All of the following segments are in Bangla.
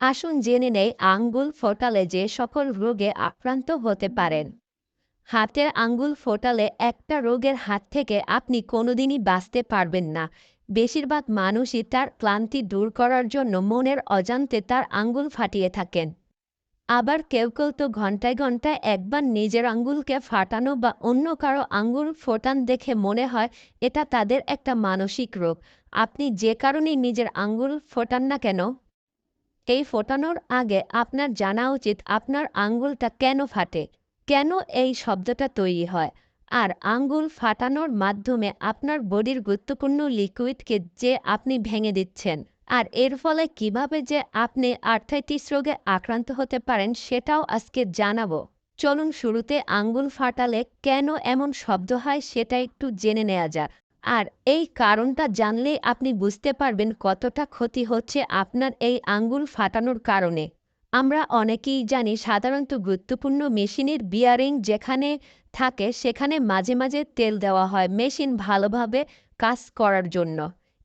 আসুন জেনে নেই আঙ্গুল ফোটালে যে সকল রোগে আক্রান্ত হতে পারেন। হাতের আঙ্গুল ফোটালে একটা রোগের হাত থেকে আপনি কোনোদিনই বাঁচতে পারবেন না। বেশিরভাগ মানুষই তার ক্লান্তি দূর করার জন্য মনের অজান্তে তার আঙ্গুল ফাটিয়ে থাকেন। আবার কেউ কেউ তো ঘন্টায় ঘন্টায় একবার নিজের আঙ্গুলকে ফাটানো বা অন্য কারও আঙ্গুল ফোটান দেখে মনে হয় এটা তাদের একটা মানসিক রোগ। আপনি যে কারণেই নিজের আঙ্গুল ফোটান না কেন? এই ফোটানোর আগে আপনার জানা উচিত আপনার আঙ্গুলটা কেন ফাটে, কেন এই শব্দটা তৈরি হয়, আর আঙ্গুল ফাটানোর মাধ্যমে আপনার বডির গুরুত্বপূর্ণ লিকুইডকে যে আপনি ভেঙে দিচ্ছেন, আর এর ফলে কীভাবে যে আপনি আর্থাইটিস রোগে আক্রান্ত হতে পারেন সেটাও আজকে জানাব। চলুন শুরুতে আঙ্গুল ফাটালে কেন এমন শব্দ হয় সেটা একটু জেনে নেওয়া যাক। আর এই কারণটা জানলে আপনি বুঝতে পারবেন কতটা ক্ষতি হচ্ছে আপনার এই আঙ্গুল ফাটানোর কারণে। আমরা অনেকেই জানি সাধারণত গুরুত্বপূর্ণ মেশিনের বিয়ারিং যেখানে থাকে সেখানে মাঝে মাঝে তেল দেওয়া হয় মেশিন ভালোভাবে কাজ করার জন্য।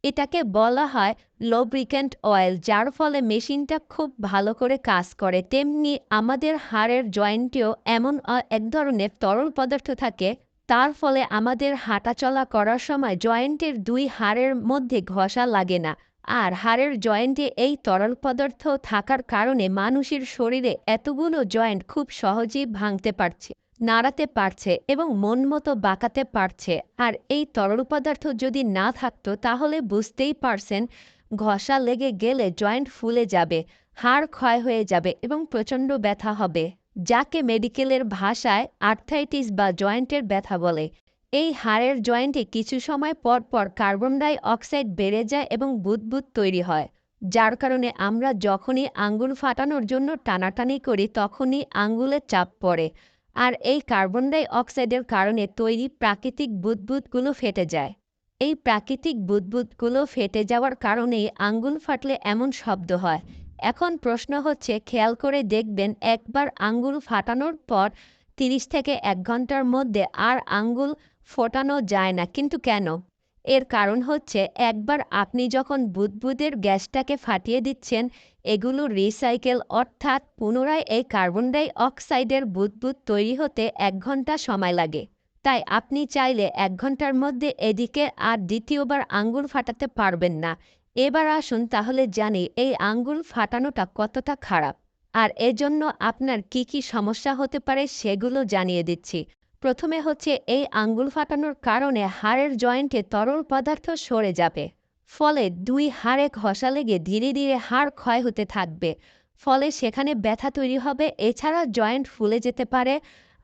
এটাকে বলা হয় লব্রিক্যান্ট অয়েল যার ফলে মেশিনটা খুব ভালো করে কাজ করে। তেমনি আমাদের হাড়ের জয়েন্টেও এমন এক ধরনের তরল পদার্থ থাকে তার ফলে আমাদের হাঁটাচলা করার সময় জয়েন্টের দুই হাড়ের মধ্যে ঘষা লাগে না, আর হাড়ের জয়েন্টে এই তরল পদার্থ থাকার কারণে মানুষের শরীরে এতগুলো জয়েন্ট খুব সহজেই ভাঙতে পারছে, নাড়াতে পারছে এবং মন মতো বাঁকাতে পারছে, আর এই তরল পদার্থ যদি না থাকতো তাহলে বুঝতেই পারছেন ঘষা লেগে গেলে জয়েন্ট ফুলে যাবে, হাড় ক্ষয় হয়ে যাবে এবং প্রচণ্ড ব্যথা হবে। যাকে মেডিকেলের ভাষায় আর্থাইটিস বা জয়েন্টের ব্যথা বলে। এই হাড়ের জয়েন্টে কিছু সময় পর পর কার্বন ডাই অক্সাইড বেড়ে যায় এবং বুদবুদ তৈরি হয়, যার কারণে আমরা যখনই আঙ্গুল ফাটানোর জন্য টানাটানি করি তখনই আঙ্গুলে চাপ পড়ে, আর এই কার্বন ডাই অক্সাইডের কারণে তৈরি প্রাকৃতিক বুদবুদগুলো ফেটে যায়। এই প্রাকৃতিক বুদবুদগুলো ফেটে যাওয়ার কারণেই আঙ্গুল ফাটলে এমন শব্দ হয় এখন প্রশ্ন হচ্ছে, খেয়াল করে দেখবেন একবার আঙ্গুল ফাটানোর পর তিরিশ থেকে এক ঘণ্টার মধ্যে আর আঙ্গুল ফোটানো যায় না। কিন্তু কেন? এর কারণ হচ্ছে, একবার আপনি যখন বুদবুদের গ্যাসটাকে ফাটিয়ে দিচ্ছেন, এগুলো রিসাইকেল, অর্থাৎ পুনরায় এই কার্বন ডাই অক্সাইডের বুদবুদ তৈরি হতে এক ঘণ্টা সময় লাগে। তাই আপনি চাইলে এক ঘণ্টার মধ্যে এদিকে আর দ্বিতীয়বার আঙ্গুল ফাটাতে পারবেন না। এবার আসুন তাহলে জানি এই আঙ্গুল ফাটানোটা কতটা খারাপ। আর এজন্য আপনার কি কি সমস্যা হতে পারে সেগুলো জানিয়ে দিচ্ছি। প্রথমে হচ্ছে এই আঙ্গুল ফাটানোর কারণে হাড়ের জয়েন্টে তরল পদার্থ সরে যাবে। ফলে দুই হাড়ে ঘষা লেগে ধীরে ধীরে হাড় ক্ষয় হতে থাকবে। ফলে সেখানে ব্যথা তৈরি হবে। এছাড়া জয়েন্ট ফুলে যেতে পারে।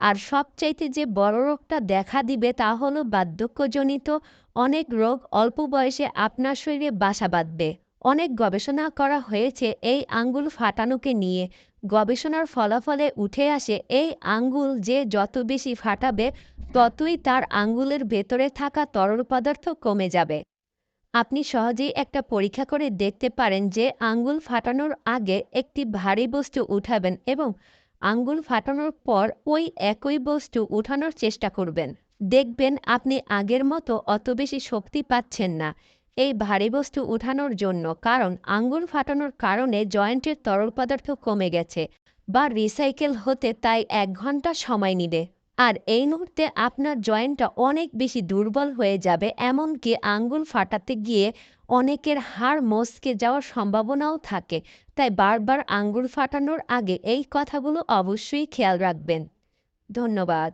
আর সবচাইতে যে বড় রোগটা দেখা দিবে তা হলো বার্ধক্যজনিত অনেক রোগ অল্প বয়সে আপনার শরীরে বাসা বাঁধবে। অনেক গবেষণা করা হয়েছে এই আঙ্গুল ফাটানোকে নিয়ে। গবেষণার ফলাফলে উঠে আসে এই আঙ্গুল যে যত বেশি ফাটাবে, ততই তার আঙ্গুলের ভেতরে থাকা তরল পদার্থ কমে যাবে। আপনি সহজেই একটা পরীক্ষা করে দেখতে পারেন যে আঙ্গুল ফাটানোর আগে একটি ভারী বস্তু উঠাবেন এবং আঙ্গুল ফাটানোর পর ওই একই বস্তু উঠানোর চেষ্টা করবেন। দেখবেন আপনি আগের মতো অত বেশি শক্তি পাচ্ছেন না এই ভারী বস্তু উঠানোর জন্য, কারণ আঙ্গুল ফাটানোর কারণে জয়েন্টের তরল পদার্থ কমে গেছে বা রিসাইকেল হতে তাই এক ঘণ্টা সময় নিবে। আর এই মুহূর্তে আপনার জয়েন্টটা অনেক বেশি দুর্বল হয়ে যাবে, এমনকি আঙ্গুল ফাটাতে গিয়ে অনেকের হাড় মস্কে যাওয়ার সম্ভাবনাও থাকে, তাই বারবার আঙ্গুল ফাটানোর আগে এই কথাগুলো অবশ্যই খেয়াল রাখবেন। ধন্যবাদ।